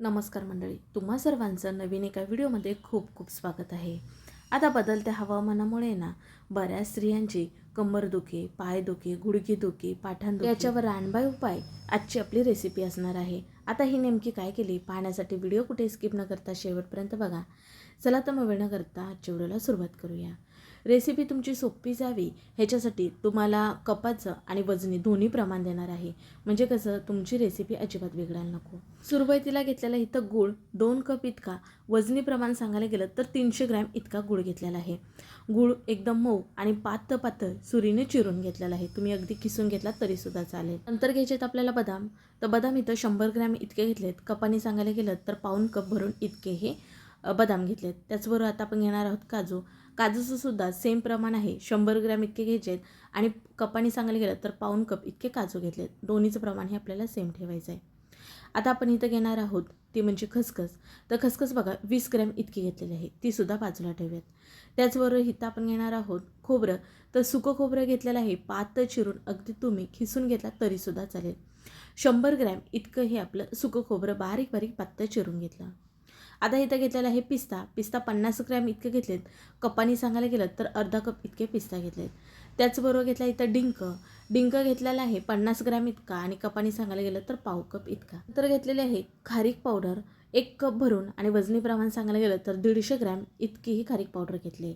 नमस्कार मंडळी तुम्हा सर्वांचं नवीन एका व्हिडिओमध्ये खूप खूप स्वागत आहे. आता बदलत्या हवामानामुळे ना बऱ्याच स्त्रियांची कंबरदुखी पायदुखी गुडघेदुखी पाठांदुखी याच्यावर रानबाय उपाय आजची आपली रेसिपी असणार आहे. आता ही नेमकी काय केली पाहण्यासाठी व्हिडिओ कुठे स्किप न करता शेवटपर्यंत बघा. चला तर मग वेळ न करता आजच्या व्हिडिओला सुरुवात करूया. रेसिपी तुमची सोपी जावी ह्याच्यासाठी तुम्हाला कपाचं आणि वजनी दोन्ही प्रमाण देणार आहे. म्हणजे कसं तुमची रेसिपी अजिबात बिघडायला नको. सुरुवातीला घेतलेला इथं गूळ दोन कप इतका वजनी प्रमाण सांगायला गेलं तर तीनशे ग्रॅम इतका गूळ घेतलेला आहे. गूळ एकदम मऊ आणि पातळ पातळ सुरीने चिरून घेतलेला आहे. तुम्ही अगदी किसून घेतला तरीसुद्धा चालेल. नंतर घ्यायचे आहेत आपल्याला बदाम. तर बदाम इथं शंभर ग्रॅम इतके घेतलेत. कपाने सांगायला गेलं तर पाऊन कप भरून इतके हे बदाम घेतलेत. त्याचबरोबर आता आपण घेणार आहोत काजू. काजूचं सुद्धा सेम प्रमाण आहे. शंभर ग्रॅम इतके घ्यायचे आहेत आणि कपाने सांगायला गेलं तर पाऊन कप इतके काजू घेतलेत. दोन्हीचं प्रमाण हे आपल्याला सेम ठेवायचं आहे आता आपण इथं घेणार आहोत ती म्हणजे खसखस. तर खसखस बघा वीस ग्रॅम इतकी घेतलेली आहे. तीसुद्धा बाजूला ठेवूयात. त्याचबरोबर इथं आपण घेणार आहोत खोबरं. तर सुकं खोबरं घेतलेलं आहे. पातळ चिरून अगदी तुम्ही खिसून घेतला तरीसुद्धा चालेल. शंभर ग्रॅम इतकं हे आपलं सुकं खोबरं बारीक बारीक पातळ चिरून घेतलं. आता इथं घेतलेला आहे पिस्ता पिस्ता पन्नास ग्रॅम इतके घेतलेत. कपानी सांगायला गेलं तर अर्धा कप इतके पिस्ता घेतलेत. त्याचबरोबर घेतला इथं डिंक. डिंक घेतलेला आहे पन्नास ग्रॅम इतका आणि कपानी सांगायला गेलं तर पाव कप इतका. तर घेतलेले आहे खारीक पावडर. एक कप भरून आणि वजनी प्रमाण सांगायला गेलं तर दीडशे ग्रॅम इतकी ही खारीक पावडर घेतली.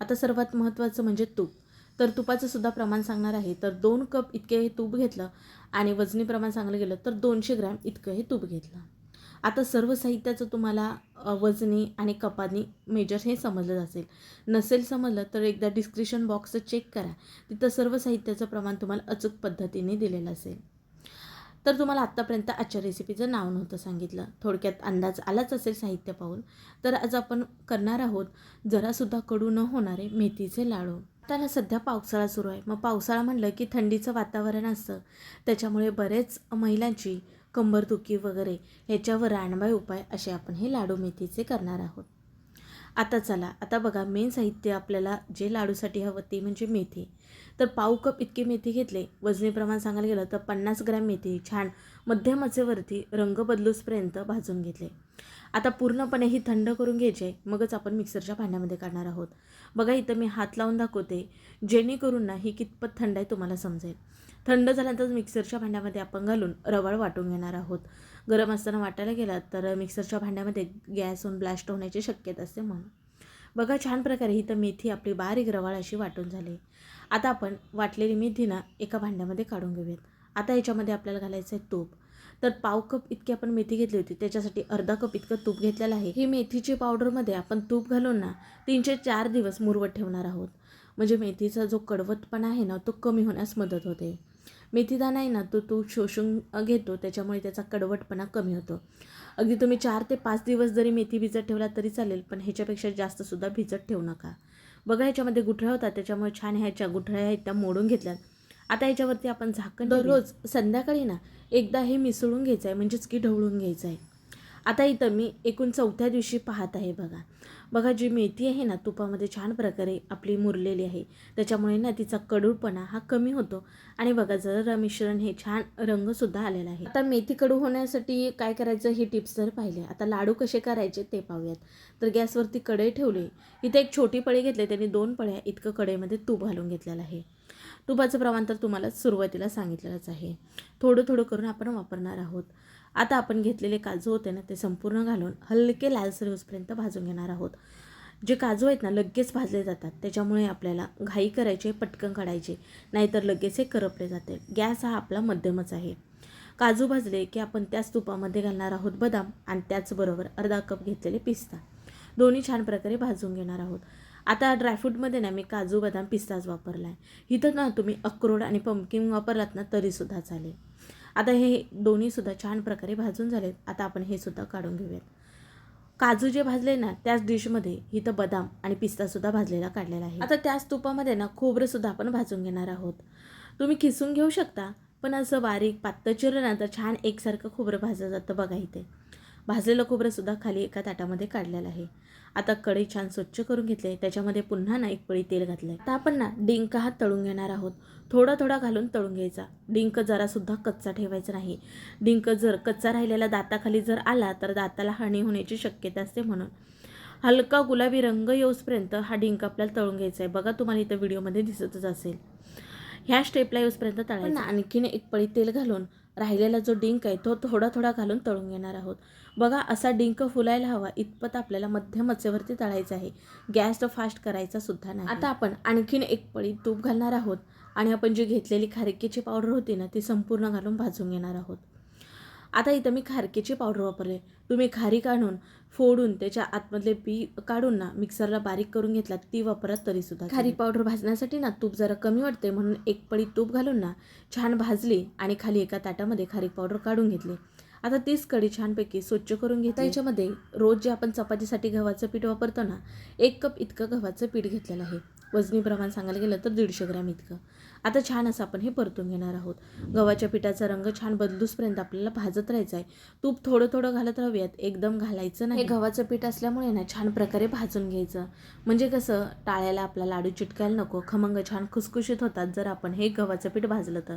आता सर्वात महत्त्वाचं म्हणजे तूप. तर तुपाचं सुद्धा प्रमाण सांगणार आहे. तर दोन कप इतके हे तूप घेतलं आणि वजनी प्रमाण सांगायला गेलं तर दोनशे ग्रॅम इतकं हे तूप घेतलं. आता सर्व साहित्याचं तुम्हाला वजनी आणि कपानी मेजर हे समजलं असेल. नसेल समजलं तर एकदा डिस्क्रिप्शन बॉक्स चेक करा. तिथं सर्व साहित्याचं प्रमाण तुम्हाला अचूक पद्धतीने दिलेलं असेल. तर तुम्हाला आत्तापर्यंत आजच्या रेसिपीचं नाव नव्हतं सांगितलं. थोडक्यात अंदाज आलाच असेल साहित्य पाहून. तर आज आपण करणार आहोत जरासुद्धा कडू न होणारे मेथीचे लाडू. त्याला सध्या पावसाळा सुरू आहे. मग पावसाळा म्हणलं की थंडीचं वातावरण असतं. त्याच्यामुळे बरेच महिलांची कंबरदुखी वगैरे ह्याच्यावर रानबाय उपाय असे आपण हे लाडू मेथीचे करणार आहोत. आता चला आता बघा मेन साहित्य आपल्याला जे लाडूसाठी हवं ते म्हणजे मेथी. तर पाव कप इतके मेथी घेतले वजनी प्रमाण सांगायला गेलं तर पन्नास ग्रॅम मेथी. छान मध्यम आचेवरती रंग बदलूसपर्यंत भाजून घेतले. आता पूर्णपणे ही थंड करून घ्यायचे मगच आपण मिक्सरच्या भांड्यामध्ये काढणार आहोत. बघा इथं मी हात लावून दाखवते जेणेकरून ना ही कितपत थंड आहे तुम्हाला समजेल. थंड झाल्यानंतर मिक्सरच्या भांड्यामध्ये आपण घालून रवाळ वाटून घेणार आहोत. गरम असताना वाटायला गेला तर मिक्सरच्या भांड्यामध्ये गॅस होऊन ब्लास्ट होण्याची शक्यता असते म्हणून. बघा छान प्रकारे ही तर मेथी आपली बारीक रवाळ अशी वाटून झाली. आता आपण वाटलेली मेथी ना एका भांड्यामध्ये काढून घेऊयात. आता याच्यामध्ये आपल्याला घालायचं आहे तूप. तर पाव कप इतकी आपण मेथी घेतली होती त्याच्यासाठी अर्धा कप इतकं तूप घेतलेलं आहे. ही मेथीची पावडरमध्ये आपण तूप घालून ना तीनशे चार दिवस मुरवत ठेवणार आहोत. म्हणजे मेथीचा जो कडवतपणा आहे ना तो कमी होण्यास मदत होते. मेथीदाणा आहे ना तो तूप शोषून घेतो त्याच्यामुळे त्याचा कडवटपणा कमी होतो. अगदी तुम्ही चार ते पाच दिवस जरी मेथी भिजत ठेवला तरी चालेल पण ह्याच्यापेक्षा जास्तसुद्धा भिजत ठेवू नका. बघा ह्याच्यामध्ये गुठळ्या होतात त्याच्यामुळे छान ह्याच्या गुठळ्या आहेत त्या मोडून घेतल्यात. आता याच्यावरती आपण झाकण दररोज संध्याकाळी ना एकदा हे मिसळून घ्यायचं आहे म्हणजेच की ढवळून घ्यायचं आहे आता इथं मी एकूण चौथ्या दिवशी पाहत आहे बघा. बघा जी मेथी आहे ना तुपामध्ये छान प्रकारे आपली मुरलेली आहे. त्याच्यामुळे ना तिचा कडूपणा हा कमी होतो. आणि बघा जरा मिश्रण हे छान रंगसुद्धा आलेला आहे. आता मेथी कडू होण्यासाठी काय करायचं हे टिप्स जर पाहिले. आता लाडू कसे करायचे ते पाहूयात. तर गॅसवरती कढई ठेवली. इथे एक छोटी पळी घेतली त्यांनी दोन पळ्या इतकं कढईमध्ये तूप घालून घेतलेलं आहे. तुपाचं प्रमाण तर तुम्हाला सुरुवातीला सांगितलेलंच आहे. थोडं थोडं करून आपण वापरणार आहोत. आता आपण घेतलेले काजू होते ना ते संपूर्ण घालून हलके लालसर होसपर्यंत भाजून घेणार आहोत. जे काजू आहेत ना लगेच भाजले जातात. त्याच्यामुळे आपल्याला घाई करायचे पटकन काढायचे नाहीतर लगेच हे करपले जाते. गॅस हा आपला मध्यमच आहे. काजू भाजले की आपण त्याच तुपामध्ये घालणार आहोत बदाम आणि त्याचबरोबर अर्धा कप घेतलेले पिस्ता. दोन्ही छान प्रकारे भाजून घेणार आहोत. आता ड्रायफ्रूटमध्ये ना मी काजू बदाम पिस्ताच वापरला आहे इथं ना तुम्ही अक्रोड आणि पंपकिन वापरलात ना तरीसुद्धा चालेल. आता हे दोन्हीसुद्धा छान प्रकारे भाजून झालेत. आता आपण हे सुद्धा काढून घेऊयात. काजू जे भाजले ना त्याच डिशमध्ये इथं बदाम आणि पिस्तासुद्धा भाजलेला काढलेला आहे. आता त्याच तुपामध्ये ना खोबरंसुद्धा आपण भाजून घेणार आहोत. तुम्ही खिसून घेऊ शकता पण असं बारीक पातळ चिरलं ना तर छान एकसारखं खोबरं भाजलं जातं बघा इथे. भाजलेलं खोबरंसुद्धा खाली एका ताटामध्ये काढलेलं आहे. आता कढई छान स्वच्छ करून घेतले त्याच्यामध्ये पुन्हा ना एक पळी तेल घातलं आता आपण ना डिंक हा तळून घेणार आहोत. थोडा थोडा घालून तळून घ्यायचा. डिंक जरासुद्धा कच्चा ठेवायचा नाही. डिंक जर कच्चा राहिलेला दाताखाली जर आला तर दाताला हानी होण्याची शक्यता असते म्हणून. हलका गुलाबी रंग येऊसपर्यंत हा डिंक आपल्याला तळून घ्यायचा आहे. बघा तुम्हाला इथं व्हिडिओमध्ये दिसतच असेल. ह्या स्टेपला येऊसपर्यंत तळायचं. आणखीन एक पळी तेल घालून राहिलेला जो डिंक आहे तो थोडा थोडा घालून तळून घेणार आहोत. बघा असा डिंक फुलायला हवा इतपत आपल्याला मध्यम आचेवरती तळायचा आहे. गॅस तर फास्ट करायचा सुद्धा नाही. आता आपण आणखीन एक पळी तूप घालणार आहोत आणि आपण जी घेतलेली खारकीची पावडर होती ना ती संपूर्ण घालून भाजून घेणार आहोत. आता इथं मी खारकेची पावडर वापरले तुम्ही खारीक आणून फोडून त्याच्या आतमधले बी काढून ना मिक्सरला बारीक करून घेतला ती वापरा तरीसुद्धा खारीक पावडर भाजण्यासाठी ना तूप जरा कमी वाटते म्हणून एक पळी तूप घालून ना छान भाजली आणि खाली एका ताटामध्ये खारीक पावडर काढून घेतली. आता तीच कढी छानपैकी स्वच्छ करून घेता याच्यामध्ये रोज जे आपण चपातीसाठी गव्हाचं पीठ वापरतो ना एक कप इतकं गव्हाचं पीठ घेतलेलं आहे. वजनी प्रमाण सांगायला गेलं तर दीडशे ग्रॅम इतकं. आता छान असं आपण हे परतून घेणार आहोत. गव्हाच्या पिठाचा रंग छान बदलूसपर्यंत आपल्याला भाजत राहायचं आहे. तूप थोडं थोडं घालत राहूयात. एकदम घालायचं नाही. गव्हाचं पीठ असल्यामुळे ना छान प्रकारे भाजून घ्यायचं. म्हणजे कसं टाळ्याला आपला लाडू चिटकायला नको. खमंग छान खुसखुशीत होतात जर आपण हे गव्हाचं पीठ भाजलं तर.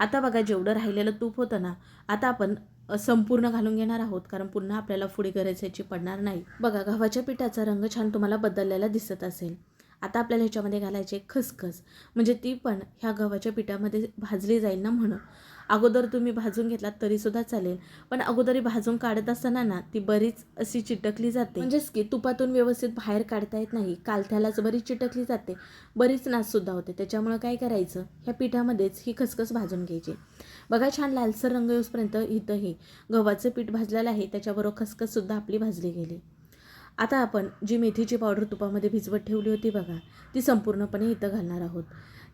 आता बघा जेवढं राहिलेलं तूप होतं ना आता आपण संपूर्ण घालून घेणार आहोत. कारण पुन्हा आपल्याला पुढे गरज याची पडणार नाही. बघा गव्हाच्या पिठाचा रंग छान तुम्हाला बदललेला दिसत असेल. आता आपल्याला ह्याच्यामध्ये घालायचे खसखस. म्हणजे ती पण ह्या गव्हाच्या पिठामध्ये भाजली जाईल ना म्हणून. अगोदर तुम्ही भाजून घेतलात तरीसुद्धा चालेल. पण अगोदर ही भाजून काढत असताना ना ती बरीच अशी चिटकली जाते. म्हणजेच की तुपातून व्यवस्थित बाहेर काढता येत नाही. कालथ्यालाच बरीच चिटकली जाते. बरीच नाससुद्धा होते. त्याच्यामुळं काय करायचं? ह्या पिठामध्येच ही खसखस भाजून घ्यायची. बघा छान लालसर रंग येऊसपर्यंत इथंही गव्हाचं पीठ भाजलेलं आहे. त्याच्याबरोबर खसखससुद्धा आपली भाजली गेली. आता आपण जी मेथीची पावडर तुपामध्ये भिजवत ठेवली होती बघा ती संपूर्णपणे इथं घालणार आहोत.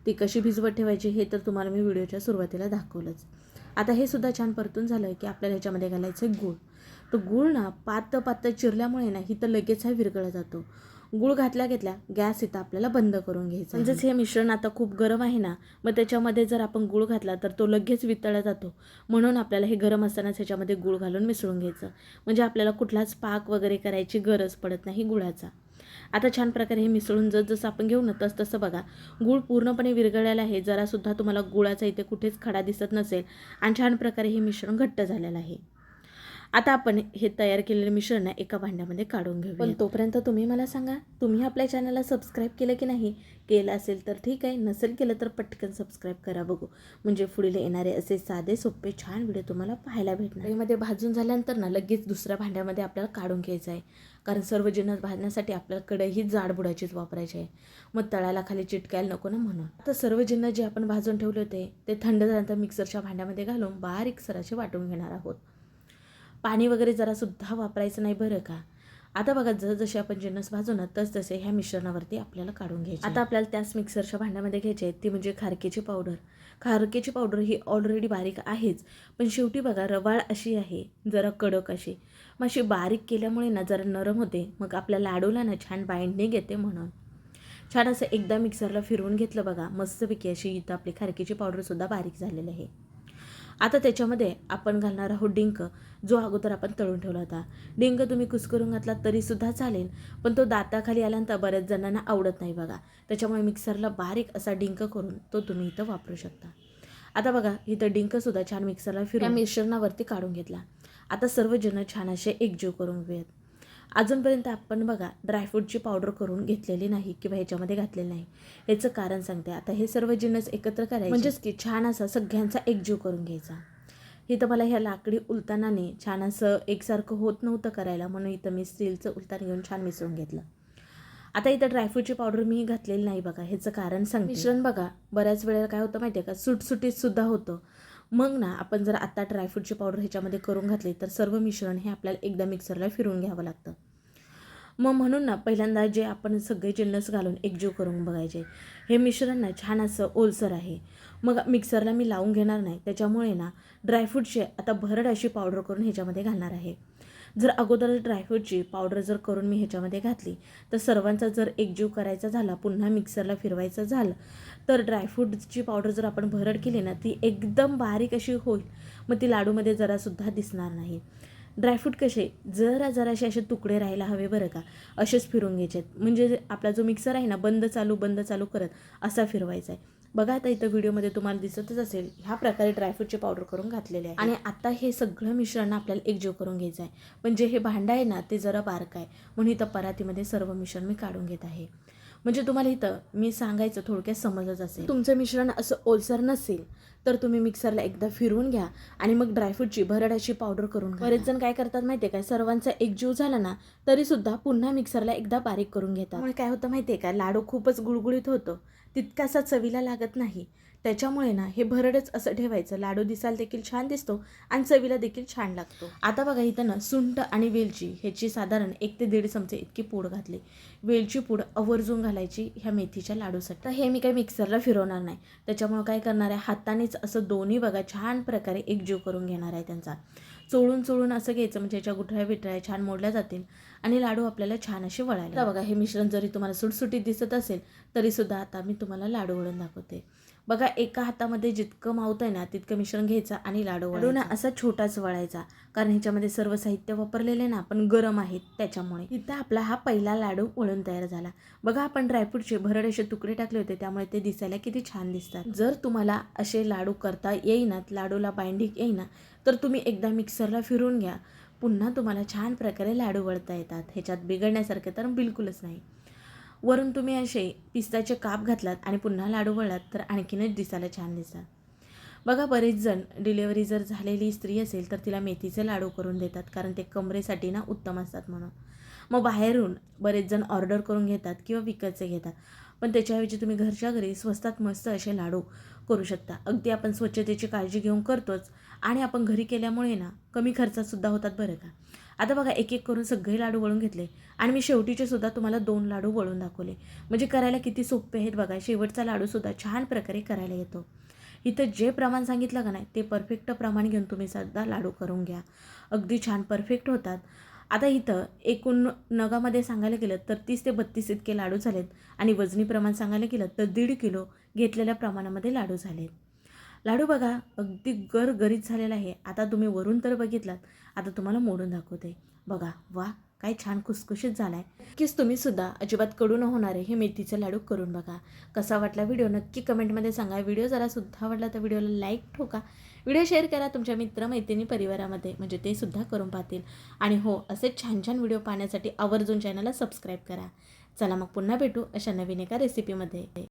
ती कशी भिजवत ठेवायची हे तर तुम्हाला मी व्हिडिओच्या सुरुवातीला दाखवलंच. आता हे सुद्धा छान परतून झालं आहे की आपल्याला ह्याच्यामध्ये घालायचं आहे गूळ. तो गूळ ना पातळ पातळ चिरल्यामुळे ना इथं लगेच हा विरगळा जातो. गूळ घातल्या घेतल्या गॅस इथं आपल्याला बंद करून घ्यायचा म्हणजेच हे मिश्रण आता खूप गरम आहे ना मग त्याच्यामध्ये जर आपण गूळ घातला तर तो लगेच वितळला जातो. म्हणून आपल्याला हे गरम असतानाच ह्याच्यामध्ये गूळ घालून मिसळून घ्यायचं. म्हणजे आपल्याला कुठलाच पाक वगैरे करायची गरज पडत नाही गुळाचा. आता छान प्रकारे हे मिसळून जर जसं आपण घेऊ ना तसं तसं बघा. गूळ पूर्णपणे विरघळलेला आहे जरासुद्धा तुम्हाला गुळाचा इथे कुठेच खडा दिसत नसेल. आणि छान प्रकारे हे मिश्रण घट्ट झालेलं आहे. आता आपण हे तयार केलेलं मिश्रण एका भांड्यामध्ये काढून घेऊ पण तोपर्यंत तुम्ही मला सांगा तुम्ही आपल्या चॅनलला सबस्क्राईब केलं की नाही? केलं असेल तर ठीक आहे नसेल केलं तर पटकन सबस्क्राईब करा बघू. म्हणजे पुढील येणारे असे साधे सोपे छान व्हिडिओ तुम्हाला पाहायला भेटणार. यामध्ये भाजून झाल्यानंतर ना लगेच दुसऱ्या भांड्यामध्ये आपल्याला काढून घ्यायचं आहे. कारण सर्व जिन्नस भाजण्यासाठी आपल्याला कढई जाड बुडाचीच वापरायची आहे. मग तळाला खाली चिटकायला नको ना म्हणून. आता सर्व जिन्नस जे आपण भाजून ठेवले होते ते थंड झाल्यानंतर मिक्सरच्या भांड्यामध्ये घालून बारीक सराचे वाटून घेणार आहोत. पाणी वगैरे जरासुद्धा वापरायचं नाही बरं का? आता बघा जसजसे आपण जिन्नस भाजू ना तस तसे ह्या मिश्रणावरती आपल्याला काढून घ्यायचे आता आपल्याला त्याच मिक्सरच्या भांड्यामध्ये घ्यायचे आहे ती म्हणजे खारकेची पावडर. खारकेची पावडर ही ऑलरेडी बारीक आहेच. पण शेवटी बघा रवाळ अशी आहे जरा कडक अशी. मग अशी बारीक केल्यामुळे ना जरा नरम होते. मग आपल्या लाडूला ना छान बाइंडिंग येते म्हणून. छान असं एकदा मिक्सरला फिरवून घेतलं बघा मस्तपैकी अशी इथं आपली खारकेची पावडरसुद्धा बारीक झालेली आहे. आता त्याच्यामध्ये आपण घालणार आहोत डिंक जो अगोदर आपण तळून ठेवला होता. डिंक तुम्ही कुस्करून घातला तरीसुद्धा चालेल पण तो दाताखाली आल्यानंतर बऱ्याच जणांना आवडत नाही बघा. त्याच्यामुळे मिक्सरला बारीक असा डिंक करून तो तुम्ही इथं वापरू शकता. आता बघा इथं डिंकसुद्धा छान मिक्सरला फिरून मिश्रणावरती काढून घेतला. आता सर्व जण छान असे एकजीव करून घेऊयात अजूनपर्यंत आपण बघा ड्रायफ्रूटची पावडर करून घेतलेली नाही किंवा ह्याच्यामध्ये घातलेली नाही. याचं कारण सांगते. आता हे सर्व जिन्नस एकत्र करायचे. म्हणजेच की छान असा सगळ्यांचा एकजीव करून घ्यायचा. इथं मला ह्या लाकडी उलतानाने छान असं एकसारखं होत नव्हतं करायला म्हणून इथं मी स्टीलचं उलतान घेऊन छान मिसळून घेतलं. आता इथं ड्रायफ्रूटची पावडर मी घातलेली नाही बघा ह्याचं कारण सांग मिश्रण बघा बऱ्याच वेळेला काय होतं माहिती आहे का? सुटसुटीत सुद्धा होतं. मग ना आपण जर आत्ता ड्रायफ्रूटची पावडर ह्याच्यामध्ये करून घातली तर सर्व मिश्रण हे आपल्याला एकदा मिक्सरला फिरून घ्यावं लागतं. मग म्हणून ना पहिल्यांदा जे आपण सगळे जिन्नस घालून एकजीव करून बघायचे हे मिश्रण ना छान असं ओलसर आहे. मग मिक्सरला मी लावून घेणार नाही त्याच्यामुळे ना ड्रायफ्रूटचे आता भरड अशी पावडर करून ह्याच्यामध्ये घालणार आहे. जर अगोदर ड्रायफ्रूटची पावडर जर करून मी ह्याच्यामध्ये घातली तर सर्वांचा जर एकजीव करायचा झाला पुन्हा मिक्सरला फिरवायचं झालं तर ड्रायफ्रूटची पावडर जर आपण भरड केली ना ती एकदम बारीक अशी होईल. मग ती लाडूमध्ये जरासुद्धा दिसणार नाही. ड्रायफ्रूट कसे? जरा जरासे असे तुकडे राहायला हवे बरं का. असेच फिरून घ्यायचे आहेत म्हणजे आपला जो मिक्सर आहे ना बंद चालू बंद चालू करत असा फिरवायचा आहे. बघा आता इथं व्हिडिओमध्ये तुम्हाला दिसतच असेल ह्या प्रकारे ड्रायफ्रूटचे पावडर करून घातलेले आहे. आणि आता हे सगळं मिश्रण आपल्याला एकजीव करून घ्यायचं आहे. म्हणजे हे भांडं आहे ना ते जरा बारकं आहे. म्हणून इथं परातीमध्ये सर्व मिश्रण मी काढून घेत आहे. म्हणजे तुम्हाला इथं मी सांगायचं थोडक्यात समजच असेल. तुमचं मिश्रण असं ओलसर नसेल तर तुम्ही मिक्सरला एकदा फिरवून घ्या आणि मग ड्रायफ्रूटची भरडाची पावडर करून घ्या. बरेच जण काय करतात माहिती आहे का सर्वांचा एकजीव झाला ना तरी सुद्धा पुन्हा मिक्सरला एकदा बारीक करून घेतात. काय होतं माहिती आहे का लाडू खूपच गुळगुळीत होतो. तितकासा चवीला लागत नाही. त्याच्यामुळे ना हे भरडच असं ठेवायचं. लाडू दिसायला देखील छान दिसतो आणि चवीला देखील छान लागतो. आता बघा इथं ना सुंठ आणि वेलची ह्याची साधारण एक ते दीड चमचे इतकी पूड घातली. वेलची पूड आवर्जून घालायची ह्या मेथीच्या लाडूसाठी. तर हे मी काही मिक्सरला फिरवणार नाही. त्याच्यामुळे काय करणार आहे? हातानेच असं दोन्ही बघा छान प्रकारे एकजीव करून घेणार आहे त्यांचा. चोळून चोळून असं घ्यायचं म्हणजे याच्या गुठळ्या बिठळ्या छान मोडल्या जातील आणि लाडू आपल्याला छान असे वळायला बघा हे मिश्रण जरी तुम्हाला सुटसुटीत दिसत असेल तरीसुद्धा आता मी तुम्हाला लाडू वळून दाखवते. बघा एका हातामध्ये जितकं मावतं आहे ना तितकं मिश्रण घ्यायचं आणि लाडू लाडू ना असा छोटाच वळायचा कारण ह्याच्यामध्ये सर्व साहित्य वापरलेले ना पण गरम आहेत त्याच्यामुळे. इथं आपला हा पहिला लाडू वळून तयार झाला. बघा आपण ड्रायफ्रूटचे भरड असे तुकडे टाकले होते त्यामुळे ते दिसायला किती छान दिसतात. जर तुम्हाला असे लाडू करता येईनात लाडूला बाइंडिंग येईना तर तुम्ही एकदा मिक्सरला फिरून घ्या. पुन्हा तुम्हाला छान प्रकारे लाडू वळता येतात. ह्याच्यात बिघडण्यासारखे तर बिलकुलच नाही. वरून तुम्ही असे पिस्ताचे काप घातलात आणि पुन्हा लाडू वळलात तर आणखीनच दिसायला छान दिसतात. बघा बरेच जण डिलेवरी जर झालेली स्त्री असेल तर तिला मेथीचे लाडू करून देतात कारण ते कमरेसाठी ना उत्तम असतात म्हणून. मग बाहेरून बरेच जण ऑर्डर करून घेतात किंवा विकतचे घेतात. पण त्याच्याऐवजी तुम्ही घरच्या घरी स्वस्तात मस्त असे लाडू करू शकता. अगदी आपण स्वच्छतेची काळजी घेऊन करतोच आणि आपण घरी केल्यामुळे ना कमी खर्चातसुद्धा होतात बरं का. आता बघा एक एक करून सगळे लाडू वळून घेतले आणि मी शेवटीचे सुद्धा तुम्हाला दोन लाडू वळून दाखवले. म्हणजे करायला किती सोपे आहेत बघा शेवटचा लाडूसुद्धा छान प्रकारे करायला येतो. इथं जे प्रमाण सांगितलं का नाही ते परफेक्ट प्रमाण घेऊन तुम्ही सुद्धा लाडू करून घ्या. अगदी छान परफेक्ट होतात. आता इथं एकूण नगामध्ये सांगायला गेलं तर तीस ते बत्तीस इतके लाडू झालेत आणि वजनी प्रमाण सांगायला गेलं तर दीड किलो घेतलेल्या प्रमाणामध्ये लाडू झालेत. लाडू बघा अगदी गरगरीत झालेला आहे. आता तुम्ही वरून तर बघितलात. आता तुम्हाला मोडून दाखवते. बघा वा काय छान खुसखुशीत झाला आहे नक्कीच तुम्ही सुद्धा अजिबात कडू न होणारे हे मेथीचे लाडू करून बघा. कसा वाटला व्हिडिओ नक्की कमेंटमध्ये सांगा. व्हिडिओ जरा सुद्धा आवडला तर व्हिडिओला लाईक ठोका. व्हिडिओ शेअर करा तुमच्या मित्रमैत्रिणी परिवारामध्ये म्हणजे ते सुद्धा करून पाहतील. आणि हो असे छान छान व्हिडिओ पाहण्यासाठी आवर्जून चॅनलला सबस्क्राईब करा. चला मग पुन्हा भेटू अशा नवीन एका रेसिपीमध्ये